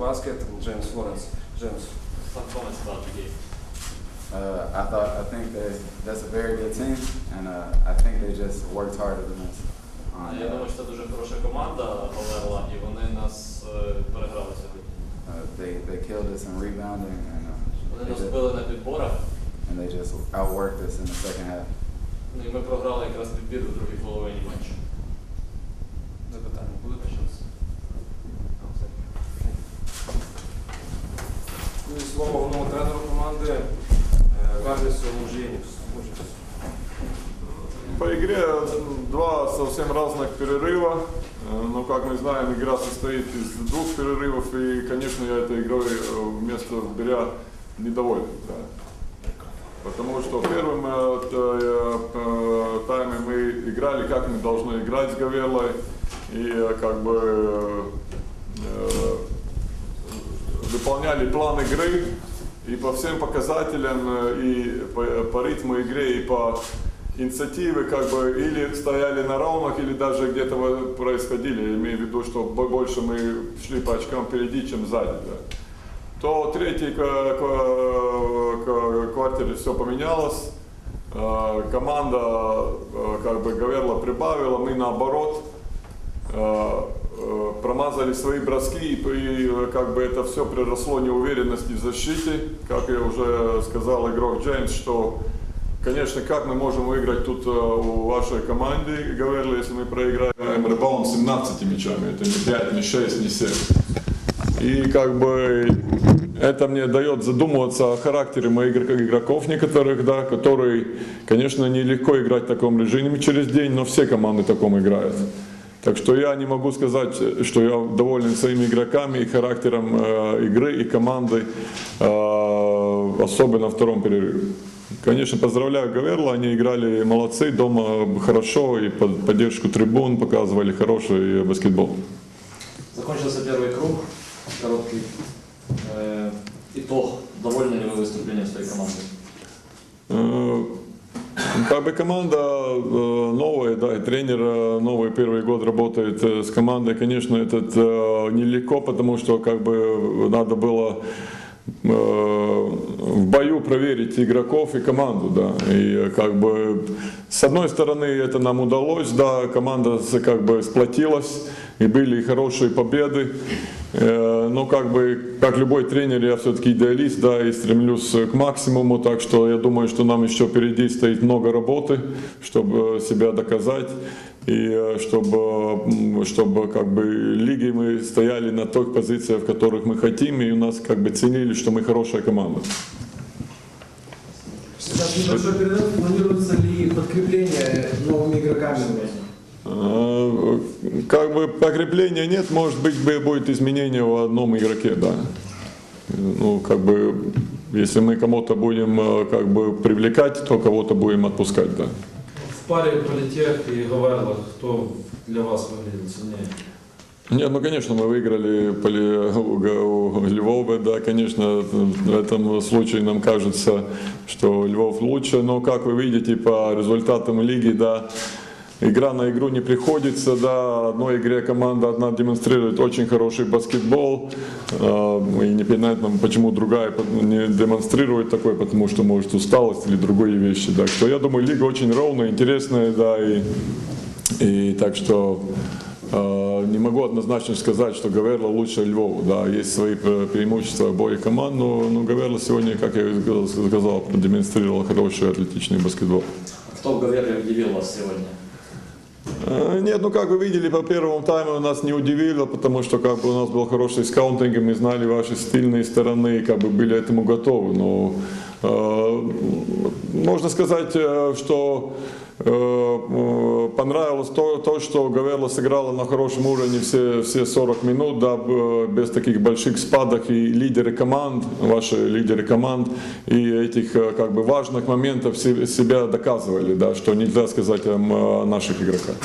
basket and James Florence. James. Some comments about the game. Uh, I thought I think that that's a very good team, and uh, I think they just worked harder than us. А, Um, Я думаю, що це дуже хороша команда Оверла, і вони нас е, переграли сьогодні. uh, they they killed us in rebounding, and uh, Вони they нас just, били на підборах, and they just outworked us in the second half. ну і ми програли якраз підбір у другій половині матчу. тренеру команди е, Гарлісу Лужєнівс. Лужєнівс. По игре два совсем разных перерыва. Э, Но, как мы знаем, игра состоит из двух перерывов, и, конечно, я этой игрой э, вместо Беря недоволен. да. Потому что в первом э, т- э, э, тайме мы играли, как мы должны играть с Гавелой, и э, как бы э, выполняли план игры, и по всем показателям, э, и по, по ритму игры, и по инициативе, как бы, или стояли на равных, или даже где-то происходили, я имею в виду, что бо- больше мы шли по очкам впереди, чем сзади. да. То ка- квартире все поменялось, Э, команда, э, как бы, Гаверла прибавила, мы наоборот, э, э, промазали свои броски, и, э, как бы это все приросло неуверенности в защите. Как я уже сказал игрок Джеймс, что, конечно, как мы можем выиграть тут э, у вашей команды, Гаверли, если мы проиграем ребаунд 17 мячами, это не 5, не 6, не 7. И как бы это мне дает задумываться о характере моих игр- игроков некоторых, да, которые, конечно, нелегко играть в таком режиме через день, но все команды в таком играют. Так что я не могу сказать, что я доволен своими игроками и характером э, игры и команды, э, особенно в втором перерыве. Конечно, поздравляю Гаверла, они играли молодцы, дома хорошо, и под поддержку трибун показывали хороший баскетбол. Закончился первый круг, короткий. Э, итог. Довольны ли вы выступлением своей команды? Как бы команда э, новая, да, и тренер э, новый первый год работает э, с командой, конечно, это нелегко, потому что как бы надо было в бою проверить игроков и команду, да, и как бы с одной стороны это нам удалось, да, команда как бы сплотилась и были хорошие победы, но как бы как любой тренер я все-таки идеалист, да, и стремлюсь к максимуму, так что я думаю, что нам еще впереди стоит много работы, чтобы себя доказать и э, чтобы, чтобы как бы лиги мы стояли на тех позициях, в которых мы хотим, и у нас как бы ценили, что мы хорошая команда. Сейчас небольшой перерыв. Планируется ли подкрепление новыми игроками? Э, Как бы покрепления нет, может быть бы будет изменение в одном игроке, да. Ну, как бы, если мы кому-то будем э, как бы привлекать, то кого-то будем отпускать, да. В парі Політех і Говерла, хто для вас виглядів сильніше? Нет, ну, конечно, мы выиграли поли- у Га- у Львова, да, конечно, в этом случае нам кажется, что Львов лучше, но, как вы видите, по результатам лиги, да, игра на игру не приходится, да, одной игре команда одна демонстрирует очень хороший баскетбол, э, и непонятно, почему другая не демонстрирует такой, потому что, может, усталость или другие вещи, так что я думаю, лига очень ровная, интересная, да, и и так что э, не могу однозначно сказать, что Гаверла лучше Львова. Да, есть свои пре- преимущества обоих команд, но, но Гаверла сегодня, как я сказал, продемонстрировала хороший атлетичный баскетбол. Кто в Гавере удивил вас сегодня? Э, Нет, ну как вы видели, по первому тайму нас не удивило, потому что как бы у нас был хороший скаунтинг, и мы знали ваши стильные стороны, и как бы были этому готовы. Но э, можно сказать, э, что понравилось то, то, что Гаверла сыграла на хорошем уровне все, все 40 минут, да, без таких больших спадок, и лидеры команд, ваши лидеры команд, и этих э, как бы важных моментов се- себя доказывали, да, что нельзя сказать о наших игроках.